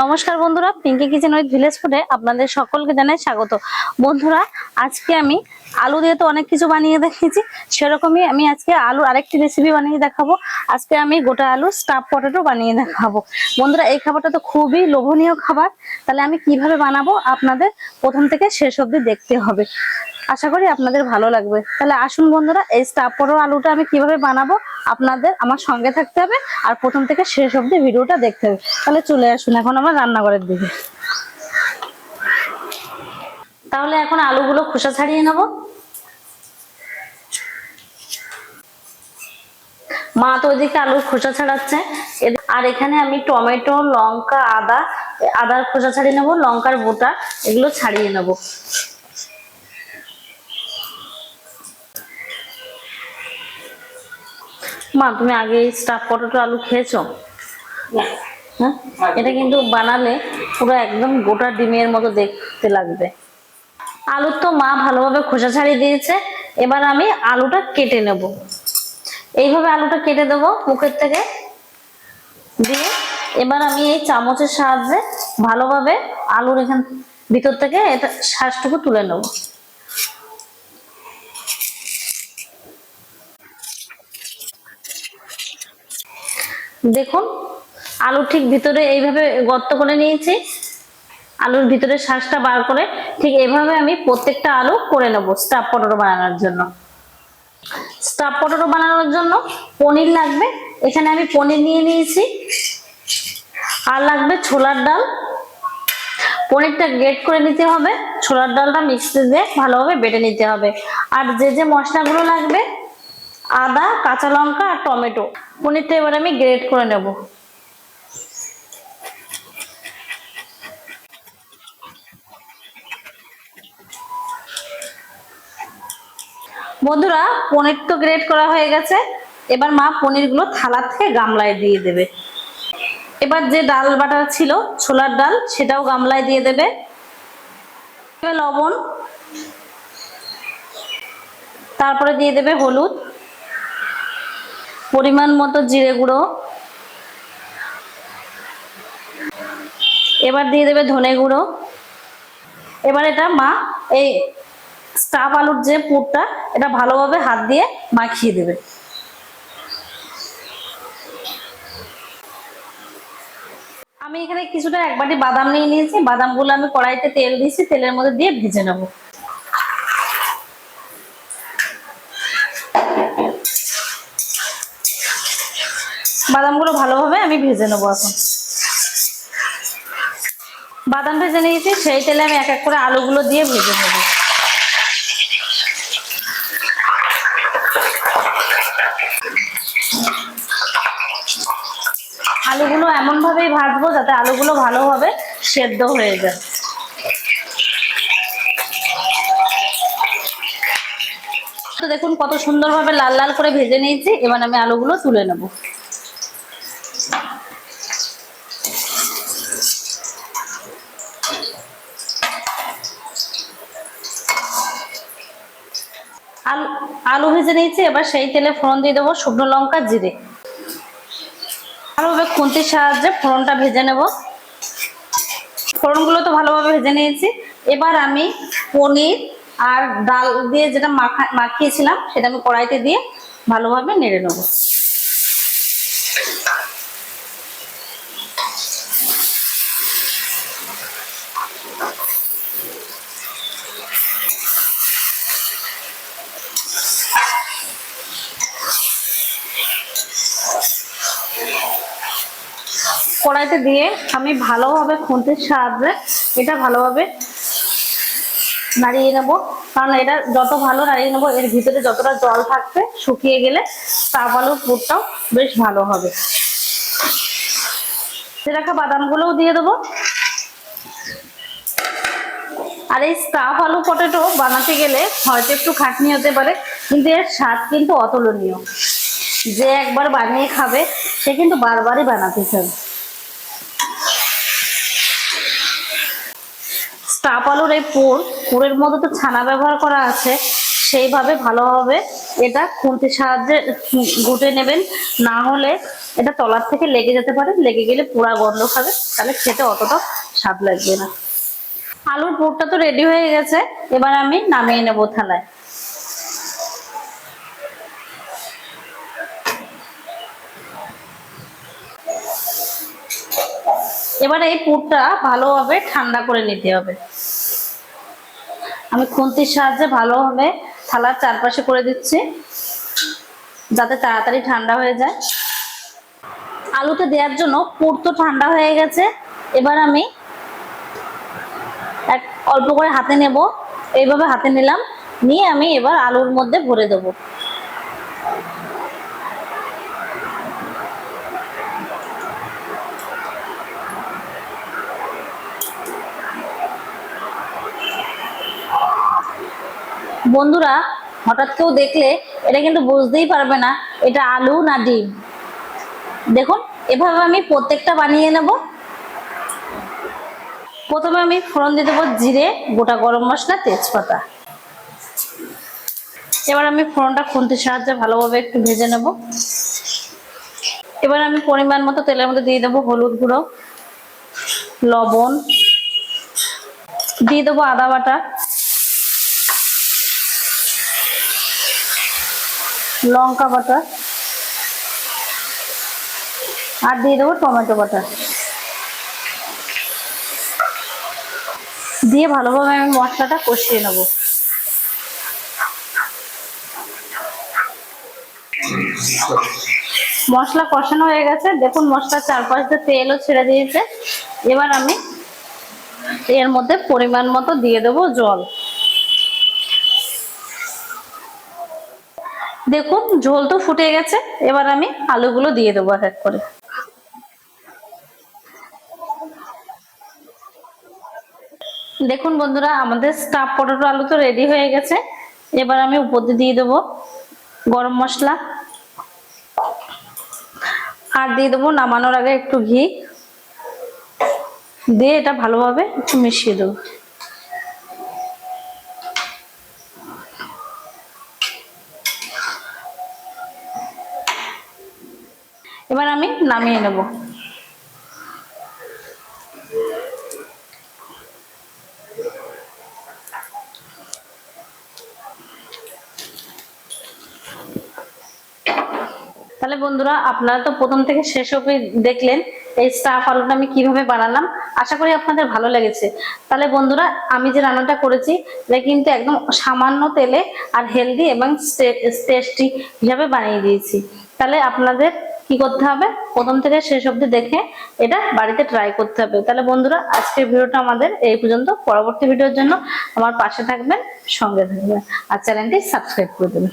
নমস্কার বন্ধুরা Pinki kitchen with village ফুডে আপনাদের সকলকে জানাই স্বাগত। বন্ধুরা আজকে আমি আলু দিয়ে তো অনেক কিছু বানিয়ে দেখিয়েছি, সেরকমই আমি আজকে আলুর আরেকটি রেসিপি বানিয়ে দেখাবো। আজকে আমি গোটা আলু স্টাফ পটেটো বানিয়ে দেখাবো। বন্ধুরা, এই খাবারটা তো খুবই লোভনীয় খাবার। তাহলে আমি কীভাবে বানাবো আপনাদের প্রথম থেকে শেষ অবধি দেখতে হবে। আশা করি আপনাদের ভালো লাগবে। তাহলে আসুন বন্ধুরা, এই স্টাফ পটেটো আলুটা আমি কীভাবে বানাবো আপনাদের আমার সঙ্গে থাকতে হবে আর প্রথম থেকে শেষ অবধি ভিডিওটা দেখতে হবে। তাহলে চলে আসুন এখন আমার রান্নাঘরের দিকে। তাহলে এখন আলুগুলো খোসা ছাড়িয়ে নেব। মা তো ওইদিকে আলুর খোসা ছাড়াচ্ছে। আর এখানে আমি টমেটো লঙ্কা আদা আদার খোসা ছাড়িয়ে নেব লঙ্কার বোটা এগুলো ছাড়িয়ে নেব। মা তুমি আগে স্টাফ পটেটো আলু খেয়েছো? হ্যাঁ? এটা কিন্তু বানালে পুরো একদম গোটা ডিমের মতো দেখতে লাগবে। আলুর তো মা ভালোভাবে খোসা ছাড়িয়ে দিয়েছে। এবার আমি আলুটা কেটে নেব। এইভাবে আলুটা কেটে দেবো মুখের থেকে। দিয়ে এবার আমি এই চামচের সাহায্যে ভালোভাবে আলুর এখান ভিতর থেকে এটা শ্বাসটুকু তুলে নেব। দেখুন, আলু ঠিক ভিতরে এইভাবে গর্ত করে নিয়েছি। আলুর ভিতরে শ্বাসটা বার করে ঠিক এভাবে আমি প্রত্যেকটা আলু করে নেব স্টাফ পটেটো বানানোর জন্য। স্টাফ পটেটো বানানোর জন্য পনির লাগবে। এখানে আমি পনির নিয়ে নিয়েছি। আর লাগবে ছোলার ডাল। পনিরটা গ্রেট করে নিতে হবে। ছোলার ডালটা মিক্সি দিয়ে ভালোভাবে বেটে নিতে হবে। আর যে যে মশলাগুলো লাগবে, আদা, কাঁচা লঙ্কা আর টমেটো, পনিরটা এবার আমি গ্রেট করে নেব। বন্ধুরা, পনির তো গ্রেট করা হয়ে গেছে। এবার মা পনিরগুলো থালা থেকে গামলায় দিয়ে দেবে। এবার যে ডাল বাটা ছিল, ছোলার ডাল, সেটাও গামলায় দিয়ে দেবে। লবণ। তারপরে দিয়ে দেবে হলুদ। পরিমাণ মতো জিরে গুঁড়ো। এবার দিয়ে দেবে ধনে গুঁড়ো। এবার এটা মা এই স্টাফ আলুর যে পুরটা, এটা ভালোভাবে হাত দিয়ে মাখিয়ে দেবে। আমি এখানে কিছুটা এক বাটি বাদাম নিয়ে নিয়েছি। বাদামগুলো আমি কড়াইতে তেল দিয়েছি, তেলের মধ্যে দিয়ে ভেজে নেব। বাদামগুলো ভালোভাবে আমি ভেজে নেব এখন। বাদাম ভেজে নিয়েছি, সেই তেলে আমি এক এক করে আলুগুলো দিয়ে ভেজে নেব। আলুগুলো এমন ভাবেই ভাজবো যাতে আলুগুলো ভালোভাবে সেদ্ধ হয়ে যায়। তো দেখুন কত সুন্দরভাবে লাল লাল করে ভেজে নিয়েছি, এবার আমি আলুগুলো তুলে নেব। আলু ভেজে নিয়েছি, এবার সেই তেলে ফোড়ন দিয়ে দেবো শুকনো লঙ্কা, জিরে। ভালোভাবে খুন্তির সাহায্যে ফোড়নটা ভেজে নেব। ফোড়নগুলো তো ভালোভাবে ভেজে নিয়েছি। এবার আমি পনির আর ডাল দিয়ে যেটা মাখা, মাখিয়েছিলাম, সেটা আমি কড়াইতে দিয়ে ভালোভাবে নেড়ে নেব। কড়াইতে দিয়ে আমি ভালোভাবে খুন্তির সাহায্যে এটা ভালোভাবে নাড়িয়ে নেব। কারণ এটা যত ভালো নাড়িয়ে নেব, এর ভিতরে যতটা জল থাকবে শুকিয়ে গেলে চাপ আলুর পুরটাও বেশ ভালো হবে। সেটাকে বাদামগুলোও দিয়ে দেবো। আর এই স্টাফ আলু পটেটো বানাতে গেলে হয়তো একটু খাটনি হতে পারে, কিন্তু এর স্বাদ কিন্তু অতুলনীয়। যে একবার বানিয়ে খাবে, সে কিন্তু বারবারই বানাতে চাবে স্টাফ আলুর এই পুর, পুরের মধ্যে তো ছানা ব্যবহার করা আছে, সেইভাবে ভালোভাবে এটা খুন্তির সাহায্যে ঘুটে নেবেন। না হলে এটা তলার থেকে লেগে যেতে পারে, লেগে গেলে পুরা গন্ধ খাবে, তাহলে খেতে অতটা স্বাদ লাগবে না। আলুর পুরটা তো রেডি হয়ে গেছে, এবার আমি নামিয়ে নেব থালায়। এবার এই পুরটা ভালোভাবে ঠান্ডা করে নিতে হবে। আমি খুন্তির সাহায্যে ভালোভাবে থালার চারপাশে করে দিচ্ছি, যাতে তাড়াতাড়ি ঠান্ডা হয়ে যায়। আলুতে দেওয়ার জন্য পুর তো ঠান্ডা হয়ে গেছে, এবার আমি এক অল্প করে হাতে নেব। এইভাবে হাতে নিলাম, নিয়ে আমি এবার আলুর মধ্যে ভরে দেবো। বন্ধুরা, হঠাৎ কেউ দেখলে এটা কিন্তু বুঝতেই পারবে না, এটা আলু না ডিম? দেখুন, এভাবে আমি প্রত্যেকটা বানিয়ে নেব। প্রথমে আমি ফোড়ন দিয়ে দেবো জিরে, গোটা গরম মশলা, তেজপাতা। এবার আমি ফোড়নটা খুন্তির সাহায্যে ভালোভাবে একটু ভেজে নেব। এবার আমি পরিমাণ মতো তেলের মধ্যে দিয়ে দেবো হলুদ গুঁড়ো, লবণ। দিয়ে দেবো আদা বাটা। লঙ্কা বাটা। আর দিয়ে দেবো টমেটো বাটা। দিয়ে ভালোভাবে আমি মশলাটা কষিয়ে নেব। মশলা কষানো হয়ে গেছে। দেখুন মশলা চারপাশ তেলও ছেড়ে দিয়েছে। এবার আমি এর মধ্যে পরিমাণ মতো দিয়ে দেবো জল। দেখুন, ঝোল তো ফুটে গেছে। এবার আমি আলুগুলো দিয়ে দেবো এক এক করে। দেখুন বন্ধুরা, আমাদের স্টাফ পটেটো আলু তো রেডি হয়ে গেছে। এবার আমি উপর দিয়ে দেবো গরম মশলা। আর দিয়ে দেবো নামানোর আগে একটু ঘি। দিয়ে এটা ভালোভাবে একটু মিশিয়ে দেবো এবার আমি নামিয়ে নেব। তাহলে বন্ধুরা, আপনারা তো প্রথম থেকে শেষ অবধি দেখলেন এই স্টাফ আলুটা আমি কীভাবে বানালাম। আশা করি আপনাদের ভালো লেগেছে। তাহলে বন্ধুরা, আমি যে রান্নাটা করেছি, এটা কিন্তু একদম সামান্য তেলে আর হেলদি এবং টেস্টি হিসাবে বানিয়ে দিয়েছি। তাহলে আপনাদের কি করতে হবে? প্রথম থেকে শেষ অবধি দেখে এটা বাড়িতে ট্রাই করতে হবে। তাহলে বন্ধুরা, আজকের ভিডিওটা আমাদের এই পর্যন্ত। পরবর্তী ভিডিওর জন্য আমার পাশে থাকবেন, সঙ্গে থাকবেন। আর চ্যানেলটি সাবস্ক্রাইব করে দেবেন।